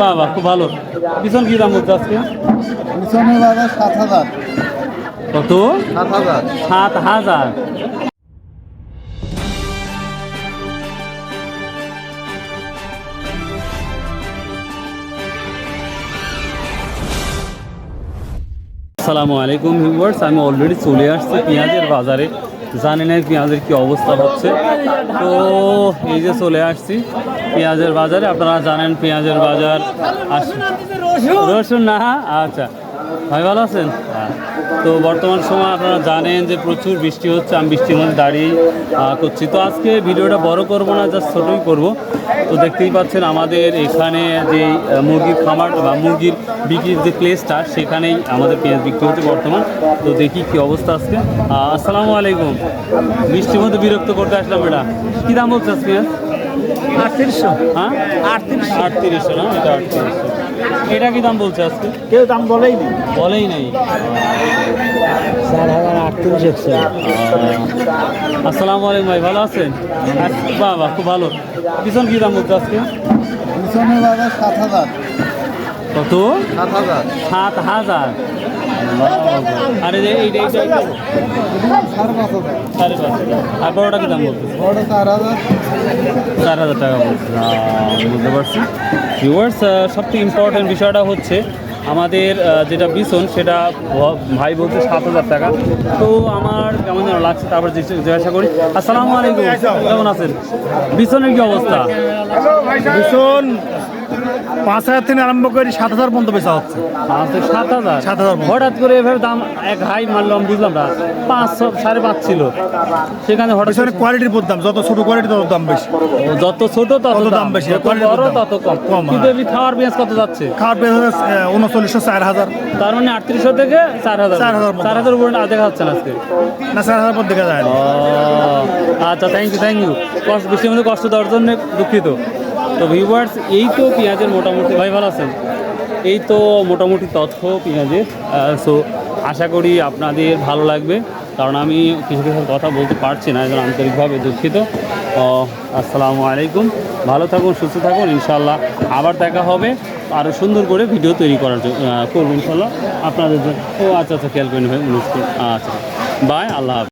বাহ বাহ খুব ভালো। পিছন কি দাম বলছে আজকে? পিছনে বাজার সাত হাজার। কত? সাত হাজার। সাত হাজার। আসসালামু আলাইকুম ভিউয়ার্স আমি অলরেডি চলে আসছি পেঁয়াজের বাজারে। জানি না পেঁয়াজের কি অবস্থা হচ্ছে। তো এই যে চলে আসছি পেঁয়াজের বাজারে। আপনারা জানেন পেঁয়াজের বাজার রসুন না? আচ্ছা। ভাই ভালো আছেন? হ্যাঁ। তো বর্তমান সময় আপনারা জানেন যে প্রচুর বৃষ্টি হচ্ছে আমি বৃষ্টির মধ্যে দাঁড়িয়ে করছি। তো আজকে ভিডিওটা বড় করব না জাস্ট ছোটোই করব। তো দেখতেই পাচ্ছেন আমাদের এখানে যে মুরগির খামার বা মুরগির বিক্রির যে প্লেসটা সেখানেই আমাদের পেঁয়াজ বিক্রি হচ্ছে বর্তমান। তো দেখি কি অবস্থা আজকে। আসসালামু আলাইকুম। বৃষ্টির মধ্যে বিরক্ত করতে আসলাম এটা। কী দাম বলছে আজকে আটত্রিশশো। হ্যাঁ? আটত্রিশশো। আটত্রিশশো না? এটা আটত্রিশশো। এটা কি দাম বলছে আজকে? কেউ দাম বলেই নি বলেই নেই। চার হাজার আটত্রিশ একশো আসসালামু আলাইকুম ভাই ভালো আছেন? বাবা বাহ বাহ খুব ভালো। পিছন কি দাম বলছে আজকে? পিছনে বাবা সাত হাজার। কত? সাত হাজার। সাত হাজার। আরে যে এইটা সাড়ে পাঁচ হাজার। সাড়ে পাঁচ আর বড়টা কি দাম চার হাজার। চার হাজার টাকা বুঝতে পারছি। ভিউয়ার্স সবথেকে ইম্পর্টেন্ট বিষয়টা হচ্ছে আমাদের যেটা বিছন সেটা ভাই বলছে সাত হাজার টাকা। তো আমার কেমন যেন লাগছে তারপর জিজ্ঞাসা করি। আসসালামু আলাইকুম কেমন আছেন? বিছনের কি অবস্থা? ভীষণ পাঁচ হাজার থেকে আরম্ভ করে সাত হাজার পর্যন্ত বেচা হচ্ছে। সাত হাজার। সাত হাজার হঠাৎ করে এভাবে দাম এক হাই মারলাম বুঝলাম না। পাঁচ সাড়ে পাঁচ ছিল। সেখানে হঠাৎ পিছনে কোয়ালিটির উপর দাম যত ছোট কোয়ালিটি তত দাম বেশি। যত ছোট তত দাম বেশি, বড় তত কম। কম, কিন্তু হ্যাঁ। এমনি খাওয়ার পেঁয়াজ কত যাচ্ছে? খাওয়ার পেয়ে উনচল্লিশশো চার হাজার। তার মানে আটত্রিশশো থেকে চার হাজার। চার হাজার চার হাজার উপরে দেখা যাচ্ছে না আজকে। না চার হাজার পর দেখা যায় আচ্ছা থ্যাংক ইউ থ্যাংক ইউ কষ্ট বৃষ্টির মধ্যে কষ্ট দেওয়ার জন্য দুঃখিত। তো ভিউয়ার্স এই তো পেঁয়াজের মোটামুটি ভাই ভালো আছেন? এই তো মোটামুটি তথ্য পেঁয়াজের। সো আশা করি আপনাদের ভালো লাগবে। কারণ আমি কিছু কিছু কথা বলতে পারছি না একজন আন্তরিকভাবে দুঃখিত। আসসালামু আলাইকুম। ভালো থাকুন, সুস্থ থাকুন ইনশাল্লাহ আবার দেখা হবে। আরও সুন্দর করে ভিডিও তৈরি করার জন্য করব ইনশাল্লাহ আপনাদের জন্য। ও আচ্ছা আচ্ছা খেয়াল করেন আচ্ছা বাই আল্লাহ হাফেজ।